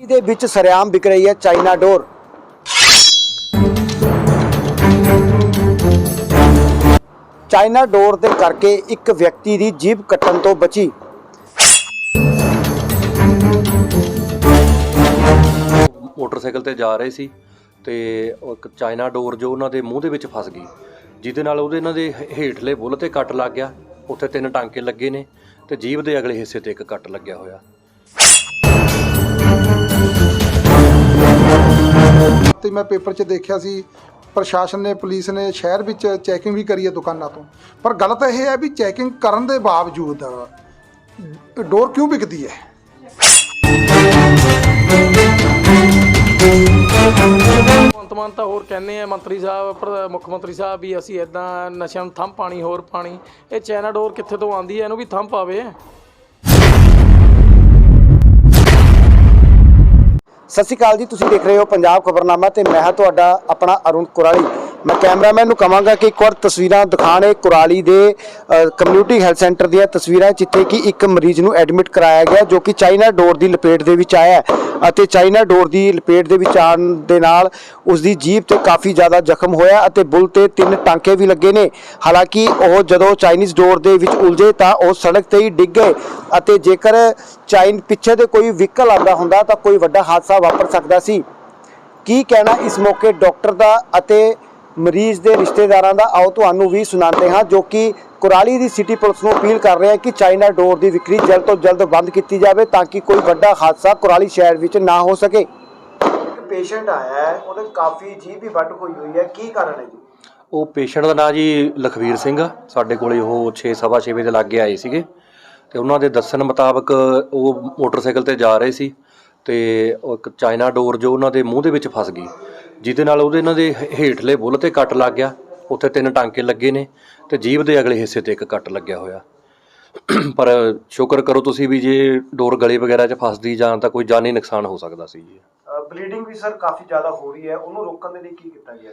ਦੇ ਵਿੱਚ ਸਰਿਆਮ ਵਿਕ ਰਹੀ ਹੈ ਚਾਈਨਾ ਡੋਰ। ਚਾਈਨਾ ਡੋਰ ਦੇ ਕਰਕੇ ਇੱਕ ਵਿਅਕਤੀ ਦੀ ਜੀਭ ਕੱਟਣ ਤੋਂ ਬਚੀ। ਮੋਟਰਸਾਈਕਲ ਤੇ ਜਾ ਰਹੇ ਸੀ ਤੇ ਇੱਕ ਚਾਈਨਾ ਡੋਰ ਜੋ ਉਹਨਾਂ ਦੇ ਮੂੰਹ ਦੇ ਵਿੱਚ ਫਸ ਗਈ, ਜਿਹਦੇ ਨਾਲ ਉਹਦੇ ਇਹਨਾਂ ਦੇ ਹੇਠਲੇ ਬੁੱਲ ਤੇ ਕੱਟ ਲੱਗ ਗਿਆ। ਉੱਥੇ ਤਿੰਨ ਟਾਂਕੇ ਲੱਗੇ ਨੇ ਤੇ ਜੀਭ ਦੇ ਅਗਲੇ ਹਿੱਸੇ ਤੇ ਇੱਕ ਕੱਟ ਲੱਗਿਆ ਹੋਇਆ। ਤੇ ਮੈਂ ਪੇਪਰ 'ਚ ਦੇਖਿਆ ਸੀ, ਪ੍ਰਸ਼ਾਸਨ ਨੇ, ਪੁਲਿਸ ਨੇ ਸ਼ਹਿਰ ਵਿੱਚ ਚੈਕਿੰਗ ਵੀ ਕਰੀ ਹੈ ਦੁਕਾਨਾਂ ਤੋਂ। ਪਰ ਗੱਲ ਤਾਂ ਇਹ ਹੈ ਵੀ ਚੈਕਿੰਗ ਕਰਨ ਦੇ ਬਾਵਜੂਦ ਡੋਰ ਕਿਉਂ ਵਿਕਦੀ ਹੈ? ਭਗਵੰਤ ਮਾਨ ਤਾਂ ਹੋਰ ਕਹਿੰਦੇ ਆ, ਮੰਤਰੀ ਸਾਹਿਬ ਪ੍ਰ- ਮੁੱਖ ਮੰਤਰੀ ਸਾਹਿਬ ਵੀ ਅਸੀਂ ਇਦਾਂ ਨਸ਼ਿਆਂ ਨੂੰ ਥੰਮ ਪਾਣੀ, ਹੋਰ ਪਾਣੀ, ਇਹ ਚੈਨਾ ਡੋਰ ਕਿੱਥੇ ਤੋਂ ਆਂਦੀ ਹੈ? ਇਹਨੂੰ ਵੀ ਥੰਮ ਪਾਵੇ। ਸਤਿ ਸ਼੍ਰੀ ਅਕਾਲ ਜੀ, ਤੁਸੀਂ ਦੇਖ ਰਹੇ ਹੋ ਪੰਜਾਬ ਖਬਰਨਾਮਾ ਤੇ ਮੈਂ ਹਾਂ ਤੁਹਾਡਾ ਆਪਣਾ ਅਰੁਣ ਕੁਰਾਲੀ। ਮੈਂ ਕੈਮਰਾਮੈਨ ਨੂੰ ਕਹਾਂਗਾ ਕਿ ਇੱਕ ਵਾਰ ਤਸਵੀਰਾਂ ਦਿਖਾਣ ਇਹ ਕੁਰਾਲੀ ਦੇ ਕਮਿਊਨਿਟੀ ਹੈਲਥ ਸੈਂਟਰ ਦੀਆਂ ਤਸਵੀਰਾਂ, ਜਿੱਥੇ ਕਿ ਇੱਕ ਮਰੀਜ਼ ਨੂੰ ਐਡਮਿਟ ਕਰਾਇਆ ਗਿਆ ਜੋ ਕਿ ਚਾਈਨਾ ਡੋਰ ਦੀ ਲਪੇਟ ਦੇ ਵਿੱਚ ਆਇਆ ਅਤੇ ਚਾਈਨਾ ਡੋਰ ਦੀ ਲਪੇਟ ਦੇ ਵਿੱਚ ਆਉਣ ਦੇ ਨਾਲ ਉਸ ਦੀ ਜੀਭ ਤੇ ਕਾਫੀ ਜ਼ਿਆਦਾ ਜ਼ਖਮ ਹੋਇਆ ਅਤੇ ਬੁੱਲ ਤੇ ਤਿੰਨ ਟਾਂਕੇ ਵੀ ਲੱਗੇ ਨੇ। ਹਾਲਾਂਕਿ ਉਹ ਜਦੋਂ ਚਾਈਨੀਜ਼ ਡੋਰ ਦੇ ਵਿੱਚ ਉਲਝੇ ਤਾਂ ਉਹ ਸੜਕ ਤੇ ਹੀ ਡਿੱਗ ਗਏ ਅਤੇ ਜੇਕਰ ਚਾਈਨ ਪਿੱਛੇ ਦੇ ਕੋਈ ਵਹੀਕਲ ਆਉਂਦਾ ਹੁੰਦਾ ਤਾਂ ਕੋਈ ਵੱਡਾ ਹਾਦਸਾ ਵਾਪਰ ਸਕਦਾ ਸੀ। ਕੀ ਕਹਿਣਾ ਇਸ ਮੌਕੇ ਡਾਕਟਰ ਦਾ ਅਤੇ ਮਰੀਜ਼ ਦੇ ਰਿਸ਼ਤੇਦਾਰਾਂ ਦਾ ਆਓ ਤੁਹਾਨੂੰ ਵੀ ਸੁਣਾਉਂਦੇ ਹਾਂ ਜੋ ਕਿ ਕੁਰਾਲੀ ਦੀ ਸਿਟੀ ਪੁਲਿਸ ਨੂੰ ਅਪੀਲ ਕਰ ਰਹੇ ਹਨ ਕਿ ਚਾਈਨਾ ਡੋਰ ਦੀ ਵਿਕਰੀ ਜਲਦ ਤੋਂ ਜਲਦ ਬੰਦ ਕੀਤੀ ਜਾਵੇ ਤਾਂ ਕਿ ਕੋਈ ਵੱਡਾ ਹਾਦਸਾ ਕੁਰਾਲੀ ਸ਼ਹਿਰ ਵਿੱਚ ਨਾ ਹੋ ਸਕੇ। ਇੱਕ ਪੇਸ਼ੈਂਟ ਆਇਆ ਹੈ ਉਹਦੇ ਕਾਫੀ ਜੀਭ ਵੀ ਵੱਡ ਹੋਈ ਹੋਈ ਹੈ। ਕੀ ਕਾਰਨ ਹੈ ਜੀ? ਉਹ ਪੇਸ਼ੈਂਟ ਦਾ ਨਾਂ ਜੀ ਲਖਵੀਰ ਸਿੰਘ ਆ। ਸਾਡੇ ਕੋਲੇ ਉਹ 6 ਸਵਾ ਛੇ ਵਜੇ ਦੇ ਲਾਗੇ ਆਏ ਸੀਗੇ ਤੇ ਉਹਨਾਂ ਦੇ ਦੱਸਣ ਮੁਤਾਬਕ ਉਹ ਮੋਟਰਸਾਈਕਲ ਤੇ ਜਾ ਰਹੇ ਸੀ ਤੇ ਉਹ ਇੱਕ ਚਾਈਨਾ ਡੋਰ ਜੋ ਉਹਨਾਂ ਦੇ ਮੂੰਹ ਦੇ ਵਿੱਚ ਫਸ ਗਈ। ਜਿਹਦੇ ਨਾਲ ਉਹਦੇ ਇਹਨਾਂ ਦੇ ਹ- ਹੇਠਲੇ ਬੁੱਲ ਤੇ ਕੱਟ ਲੱਗ ਗਿਆ। ਉੱਥੇ ਤਿੰਨ ਟਾਂਕੇ ਲੱਗੇ ਨੇ ਤੇ ਜੀਭ ਦੇ ਅਗਲੇ ਹਿੱਸੇ ਤੇ ਇੱਕ ਕੱਟ ਲੱਗਿਆ ਹੋਇਆ। ਪਰ ਸ਼ੁਕਰ ਕਰੋ ਤੁਸੀਂ ਵੀ ਜੇ ਡੋਰ ਗਲੇ ਵਗੈਰਾ 'ਚ ਫਸਦੀ ਜਾਂ ਤਾਂ ਕੋਈ ਜਾਨੀ ਨੁਕਸਾਨ ਹੋ ਸਕਦਾ ਸੀ ਜੀ। ਬਲੀਡਿੰਗ ਵੀ ਸਰ ਕਾਫੀ ਜ਼ਿਆਦਾ ਹੋ ਰਹੀ ਹੈ। ਉਹਨੂੰ ਰੋਕਣ ਦੇ ਲਈ ਕੀ ਕੀਤਾ ਗਿਆ?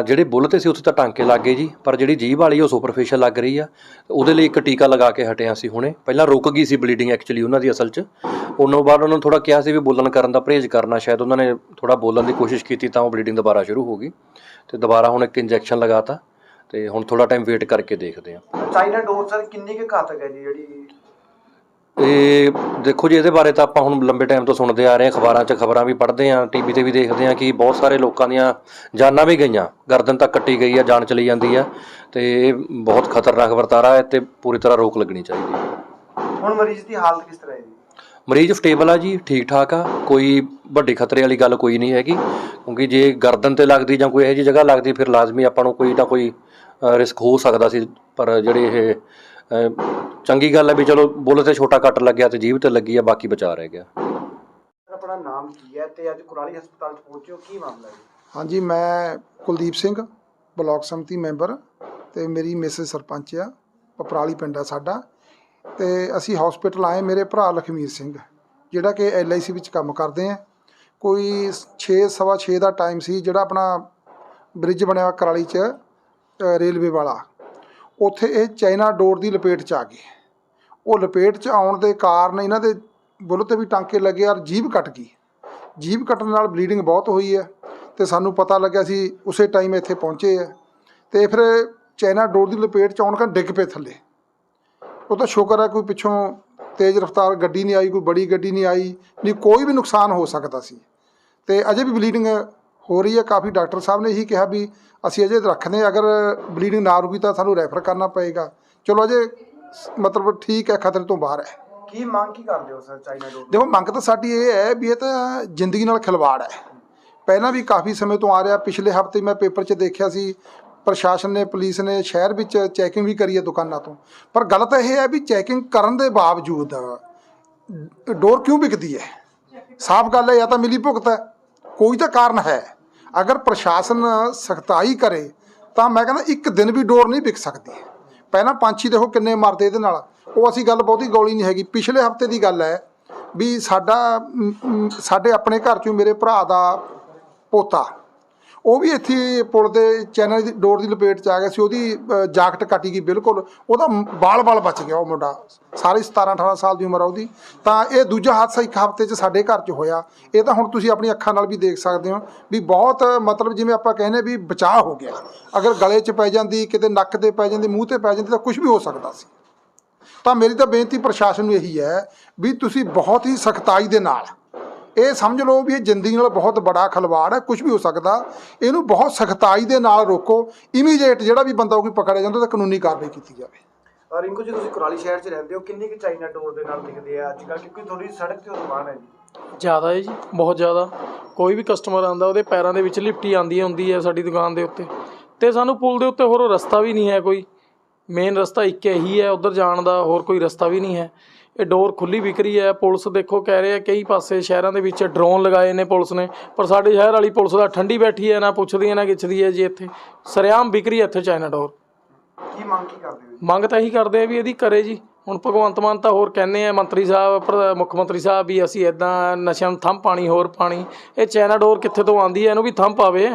ਅ, ਜਿਹੜੇ ਬੁੱਲ ਤੇ ਸੀ ਉੱਥੇ ਤਾਂ ਟਾਂਕੇ ਲੱਗ ਗਏ ਜੀ ਪਰ ਜਿਹੜੀ ਜੀਭ ਵਾਲੀ ਉਹ ਸੁਪਰਫੀਸ਼ਲ ਲੱਗ ਰਹੀ ਆ। ਉਹਦੇ ਲਈ ਇੱਕ ਟੀਕਾ ਲਗਾ ਕੇ ਹਟਿਆ ਸੀ ਹੁਣੇ। ਪਹਿਲਾਂ ਰੁਕ ਗਈ ਸੀ ਬਲੀਡਿੰਗ ਐਕਚੁਅਲੀ ਉਹਨਾਂ ਦੀ ਅਸਲ 'ਚ। ਉਹਨਾਂ ਬਾਅਦ ਉਹਨਾਂ ਨੂੰ ਥੋੜਾ ਕਿਹਾ ਸੀ ਵੀ ਬੋਲਣ ਕਰਨ ਦਾ ਪਰਹੇਜ਼ ਕਰਨਾ। ਸ਼ਾਇਦ ਉਹਨਾਂ ਨੇ ਥੋੜਾ ਬੋਲਣ ਦੀ ਕੋਸ਼ਿਸ਼ ਕੀਤੀ ਤਾਂ ਉਹ ਬਲੀਡਿੰਗ ਦੁਬਾਰਾ ਸ਼ੁਰੂ ਹੋ ਗਈ। ਤੇ ਦੁਬਾਰਾ ਹੁਣ ਇੱਕ ਇੰਜੈਕਸ਼ਨ ਲਗਾਤਾ। ਤੇ ਹੁਣ ਥੋੜਾ ਟਾਈਮ ਵੇਟ ਕਰਕੇ ਦੇਖਦੇ ਆ ਚਾਈਨਾ ਡੋਰ ਸਰ ਕਿੰਨੀ ਕੁ ਘਾਤਕ ਹੈ ਜੀ ਜਿਹੜੀ ਇਹ ਦੇਖੋ ਜੀ ਇਹਦੇ ਬਾਰੇ ਤਾਂ ਆਪਾਂ ਹੁਣ ਲੰਬੇ ਟਾਈਮ ਤੋਂ ਸੁਣਦੇ ਆ ਰਹੇ ਹਾਂ ਅਖਬਾਰਾਂ 'ਚ ਖਬਰਾਂ ਵੀ ਪੜ੍ਹਦੇ ਆ ਟੀਵੀ ਤੇ ਵੀ ਦੇਖਦੇ ਆ ਕਿ ਬਹੁਤ ਸਾਰੇ ਲੋਕਾਂ ਦੀਆਂ ਜਾਨਾਂ ਵੀ ਗਈਆਂ। ਗਰਦਨ ਤੱਕ ਕੱਟੀ ਗਈ ਆ ਜਾਨ ਚਲੀ ਜਾਂਦੀ ਆ। ਤੇ ਇਹ ਬਹੁਤ ਖਤਰਨਾਕ ਵਰਤਾਰਾ ਹੈ ਤੇ ਪੂਰੀ ਤਰ੍ਹਾਂ ਰੋਕ ਲੱਗਣੀ ਚਾਹੀਦੀ ਹੈ। ਹੁਣ ਮਰੀਜ਼ ਦੀ ਹਾਲਤ ਕਿਸ ਤਰ੍ਹਾਂ ਹੈ ਜੀ? ਮਰੀਜ਼ ਸਟੇਬਲ ਆ ਜੀ ਠੀਕ ਠਾਕ ਆ ਕੋਈ ਵੱਡੀ ਖਤਰੇ ਵਾਲੀ ਗੱਲ ਕੋਈ ਨਹੀਂ ਹੈਗੀ ਕਿਉਂਕਿ ਜੇ ਗਰਦਨ ਤੇ ਲੱਗਦੀ ਜਾਂ ਕੋਈ ਇਹੋ ਜਿਹੀ ਜਗ੍ਹਾ ਲੱਗਦੀ ਫਿਰ ਲਾਜ਼ਮੀ ਆਪਾਂ ਨੂੰ ਕੋਈ ਨਾ ਕੋਈ ਰਿਸਕ ਹੋ ਸਕਦਾ ਸੀ ਪਰ ਜਿਹੜੇ ਇਹ ਚੰਗੀ ਗੱਲ ਹੈ ਵੀ ਚਲੋ ਬੁੱਲ ਤੇ ਛੋਟਾ ਕੱਟ ਲੱਗਿਆ ਤੇ ਜੀਭ ਤੇ ਲੱਗੀ ਆ ਬਾਕੀ ਬਚਾ ਰਹਿ ਗਿਆ। ਆਪਣਾ ਨਾਮ ਕੀ ਹੈ ਤੇ ਅੱਜ ਕੁਰਾਲੀ ਹਸਪਤਾਲ ਚ ਪਹੁੰਚੇ ਹੋ ਕੀ ਮਾਮਲਾ ਹੈ ਹਾਂਜੀ ਮੈਂ ਕੁਲਦੀਪ ਸਿੰਘ ਬਲਾਕ ਸੰਮਤੀ ਮੈਂਬਰ ਤੇ ਮੇਰੀ ਮਿਸਿਸ ਸਰਪੰਚ ਆ ਪਪਰਾਲੀ ਪਿੰਡ ਆ ਸਾਡਾ। ਤੇ ਅਸੀਂ ਹਸਪੀਟਲ ਆਏ, ਮੇਰੇ ਭਰਾ ਲਖਮੀਰ ਸਿੰਘ, ਜਿਹੜਾ ਕਿ ਐਲਆਈਸੀ ਵਿੱਚ ਕੰਮ ਕਰਦੇ ਆ। ਕੋਈ 6 ਸਵਾ 6 ਦਾ ਟਾਈਮ ਸੀ, ਜਿਹੜਾ ਆਪਣਾ ਬ੍ਰਿਜ ਬਣਿਆ ਕਰਾਲੀ ਚ ਰੇਲਵੇ ਵਾਲਾ। ਉੱਥੇ ਇਹ ਚਾਈਨਾ ਡੋਰ ਦੀ ਲਪੇਟ ਚ ਆ ਗਏ। ਉਹ ਲਪੇਟ ਚ ਆਉਣ ਦੇ ਕਾਰਨ ਇਹਨਾਂ ਦੇ ਬੁੱਲ ਤੇ ਵੀ ਟਾਂਕੇ ਲੱਗੇ ਔਰ ਜੀਭ ਕੱਟ ਗਈ। ਜੀਭ ਕੱਟਣ ਨਾਲ ਬਲੀਡਿੰਗ ਬਹੁਤ ਹੋਈ ਹੈ ਤੇ ਸਾਨੂੰ ਪਤਾ ਲੱਗਿਆ ਸੀ ਉਸੇ ਟਾਈਮ ਇੱਥੇ ਪਹੁੰਚੇ ਆ ਤੇ ਫਿਰ ਚਾਈਨਾ ਡੋਰ ਦੀ ਲਪੇਟ ਚ ਆਉਣ ਕਾਰਨ ਡਿੱਗ ਪਏ ਥੱਲੇ। ਉਹ ਤਾਂ ਸ਼ੁਕਰ ਹੈ ਕੋਈ ਪਿੱਛੋਂ ਤੇਜ਼ ਰਫ਼ਤਾਰ ਗੱਡੀ ਨਹੀਂ ਆਈ ਕੋਈ ਬੜੀ ਗੱਡੀ ਨਹੀਂ ਆਈ ਨਹੀਂ ਕੋਈ ਵੀ ਨੁਕਸਾਨ ਹੋ ਸਕਦਾ ਸੀ। ਤੇ ਅਜੇ ਵੀ ਬਲੀਡਿੰਗ ਹੋ ਰਹੀ ਹੈ ਕਾਫੀ ਡਾਕਟਰ ਸਾਹਿਬ ਨੇ ਇਹੀ ਕਿਹਾ ਵੀ ਅਸੀਂ ਅਜੇ ਰੱਖਦੇ ਹਾਂ, ਅਗਰ ਬਲੀਡਿੰਗ ਨਾ ਰੁਕੀ ਤਾਂ ਸਾਨੂੰ ਰੈਫਰ ਕਰਨਾ ਪਏਗਾ। ਚਲੋ ਅਜੇ ਮਤਲਬ ਠੀਕ ਹੈ ਖਤਰੇ ਤੋਂ ਬਾਹਰ ਹੈ। ਕੀ ਮੰਗ ਕੀ ਕਰਦੇ ਹੋ ਸਰ ਚਾਈਨਾ ਡੋਰ ਦੇਖੋ ਮੰਗ ਤਾਂ ਸਾਡੀ ਇਹ ਹੈ ਵੀ ਇਹ ਤਾਂ ਜ਼ਿੰਦਗੀ ਨਾਲ ਖਿਲਵਾੜ ਹੈ। ਪਹਿਲਾਂ ਵੀ ਕਾਫੀ ਸਮੇਂ ਤੋਂ ਆ ਰਿਹਾ ਪਿਛਲੇ ਹਫ਼ਤੇ ਮੈਂ ਪੇਪਰ 'ਚ ਦੇਖਿਆ ਸੀ ਪ੍ਰਸ਼ਾਸਨ ਨੇ, ਪੁਲਿਸ ਨੇ ਸ਼ਹਿਰ ਵਿੱਚ ਚੈਕਿੰਗ ਵੀ ਕਰੀ ਹੈ ਦੁਕਾਨਾਂ ਤੋਂ। ਪਰ ਗੱਲ ਤਾਂ ਇਹ ਹੈ ਵੀ ਚੈਕਿੰਗ ਕਰਨ ਦੇ ਬਾਵਜੂਦ ਡੋਰ ਕਿਉਂ ਵਿਕਦੀ ਹੈ? ਸਾਫ਼ ਗੱਲ ਹੈ, ਜਾਂ ਤਾਂ ਮਿਲੀ ਭੁਗਤ ਹੈ। ਕੋਈ ਤਾਂ ਕਾਰਨ ਹੈ। ਅਗਰ ਪ੍ਰਸ਼ਾਸਨ ਸਖਤਾਈ ਕਰੇ, ਤਾਂ ਮੈਂ ਕਹਿੰਦਾ ਇੱਕ ਦਿਨ ਵੀ ਡੋਰ ਨਹੀਂ ਵਿਕ ਸਕਦੀ। ਪਹਿਲਾਂ ਪੰਛੀ ਦੇਖੋ ਕਿੰਨੇ ਮਰਦੇ ਇਹਦੇ ਨਾਲ। ਉਹ ਅਸੀਂ ਗੱਲ ਬਹੁਤੀ ਗੌਲੀ ਨਹੀਂ ਹੈਗੀ। ਪਿਛਲੇ ਹਫ਼ਤੇ ਦੀ ਗੱਲ ਹੈ ਵੀ ਸਾਡਾ ਸਾਡੇ ਆਪਣੇ ਘਰ ਚੋਂ ਮੇਰੇ ਭਰਾ ਦਾ ਪੋਤਾ ਉਹ ਵੀ ਇੱਥੇ ਪੁਲ ਦੇ ਚੈਨਲ ਦੀ ਡੋਰ ਦੀ ਲਪੇਟ ਚ ਆ ਗਿਆ ਸੀ, ਉਹਦੀ ਜਾਕਟ ਕੱਟੀ ਗਈ ਬਿਲਕੁਲ। ਉਹਦਾ ਬਾਲ-ਬਾਲ ਬਚ ਗਿਆ ਉਹ ਮੁੰਡਾ। ਸਾਰੀ 17 18 ਸਾਲ ਦੀ ਉਮਰ ਆ ਉਹਦੀ। ਤਾਂ ਇਹ ਦੂਜਾ ਹਾਦਸਾ ਇੱਕ ਹਫ਼ਤੇ 'ਚ ਸਾਡੇ ਘਰ 'ਚ ਹੋਇਆ। ਇਹ ਤਾਂ ਹੁਣ ਤੁਸੀਂ ਆਪਣੀ ਅੱਖਾਂ ਨਾਲ ਵੀ ਦੇਖ ਸਕਦੇ ਹੋ ਵੀ ਬਹੁਤ ਮਤਲਬ ਜਿਵੇਂ ਆਪਾਂ ਕਹਿੰਦੇ ਵੀ ਬਚਾਅ ਹੋ ਗਿਆ। ਅਗਰ ਗਲੇ 'ਚ ਪੈ ਜਾਂਦੀ, ਕਿਤੇ ਨੱਕ ਤੇ ਪੈ ਜਾਂਦੀ, ਮੂੰਹ ਤੇ ਪੈ ਜਾਂਦੀ ਤਾਂ ਕੁਝ ਵੀ ਹੋ ਸਕਦਾ ਸੀ। ਤਾਂ ਮੇਰੀ ਤਾਂ ਬੇਨਤੀ ਪ੍ਰਸ਼ਾਸਨ ਨੂੰ ਇਹੀ ਹੈ ਵੀ ਤੁਸੀਂ ਬਹੁਤ ਹੀ ਸਖਤਾਈ ਦੇ ਨਾਲ ਇਹ ਸਮਝ ਲਓ ਵੀ ਇਹ ਜ਼ਿੰਦਗੀ ਨਾਲ ਬਹੁਤ ਬੜਾ ਖਲਵਾੜ ਹੈ ਕੁਝ ਵੀ ਹੋ ਸਕਦਾ। ਇਹਨੂੰ ਬਹੁਤ ਸਖਤਾਈ ਦੇ ਨਾਲ ਰੋਕੋ। ਇਮੀਡੀਏਟ ਜਿਹੜਾ ਵੀ ਬੰਦਾ ਕੋਈ ਪਕੜਿਆ ਜਾਂਦਾ ਤਾਂ ਕਾਨੂੰਨੀ ਕਾਰਵਾਈ ਕੀਤੀ ਜਾਵੇ। ਰਿੰਕੂ ਜੀ ਤੁਸੀਂ ਕੁਰਾਲੀ ਸ਼ਹਿਰ 'ਚ ਰਹਿੰਦੇ ਹੋ। ਕਿੰਨੀ ਕਿ ਚਾਈਨਾ ਡੋਰ ਦੇ ਨਾਲ ਦਿਖਦੇ ਆ ਅੱਜ ਕੱਲ੍ਹ ਕਿਉਂਕਿ ਥੋੜੀ ਸੜਕ ਤੇ ਉਸਮਾਨ ਹੈ ਜੀ। ਜ਼ਿਆਦਾ ਹੈ ਜੀ ਬਹੁਤ ਜ਼ਿਆਦਾ। ਕੋਈ ਵੀ ਕਸਟਮਰ ਆਂਦਾ ਉਹਦੇ ਪੈਰਾਂ ਦੇ ਵਿੱਚ ਲਿਪਟੀ ਆਂਦੀ ਹੁੰਦੀ ਹੈ ਸਾਡੀ ਦੁਕਾਨ ਦੇ ਉੱਤੇ। ਤੇ ਸਾਨੂੰ ਪੁਲ ਦੇ ਉੱਤੇ ਹੋਰ ਰਸਤਾ ਵੀ ਨਹੀਂ ਹੈ ਕੋਈ। ਮੇਨ ਰਸਤਾ ਇੱਕ ਹੀ ਹੈ ਉਧਰ ਜਾਣ ਦਾ ਹੋਰ ਕੋਈ ਰਸਤਾ ਵੀ ਨਹੀਂ ਹੈ। ਇਹ ਡੋਰ ਖੁੱਲੀ ਵਿਕ ਰਹੀ ਹੈ। ਪੁਲਿਸ ਦੇਖੋ ਕਹਿ ਰਹੇ ਆ ਕਈ ਪਾਸੇ ਸ਼ਹਿਰਾਂ ਦੇ ਵਿੱਚ ਡਰੋਨ ਲਗਾਏ ਨੇ ਪੁਲਿਸ ਨੇ ਪਰ ਸਾਡੇ ਸ਼ਹਿਰ ਵਾਲੀ ਪੁਲਿਸ ਦਾ ਠੰਡੀ ਬੈਠੀ ਹੈ ਨਾ ਪੁੱਛਦੀ ਹੈ ਨਾ ਗਿੱਛਦੀ ਹੈ ਜੀ ਇੱਥੇ। ਸਰਿਆਮ ਵਿਕ ਰਹੀ ਹੈ ਇੱਥੇ ਚਾਈਨਾ ਡੋਰ ਕੀ ਮੰਗ ਕੀ ਕਰਦੇ ਹੋ ਮੰਗ ਤਾਂ ਇਹੀ ਕਰਦੇ ਆ ਵੀ ਇਹਦੀ ਕਰੇ ਜੀ। ਹੁਣ ਭਗਵੰਤ ਮਾਨ ਤਾਂ ਹੋਰ ਕਹਿੰਦੇ ਆ ਮੰਤਰੀ ਸਾਹਿਬ ਮੁੱਖ ਮੰਤਰੀ ਸਾਹਿਬ ਵੀ ਅਸੀਂ ਇਦਾਂ ਨਸ਼ਿਆਂ ਨੂੰ ਥੰਮ ਪਾਣੀ ਹੋਰ ਪਾਣੀ। ਇਹ ਚਾਈਨਾ ਡੋਰ ਕਿੱਥੇ ਤੋਂ ਆਂਦੀ ਹੈ? ਇਹਨੂੰ ਵੀ ਥੰਮ ਪਾਵੇ।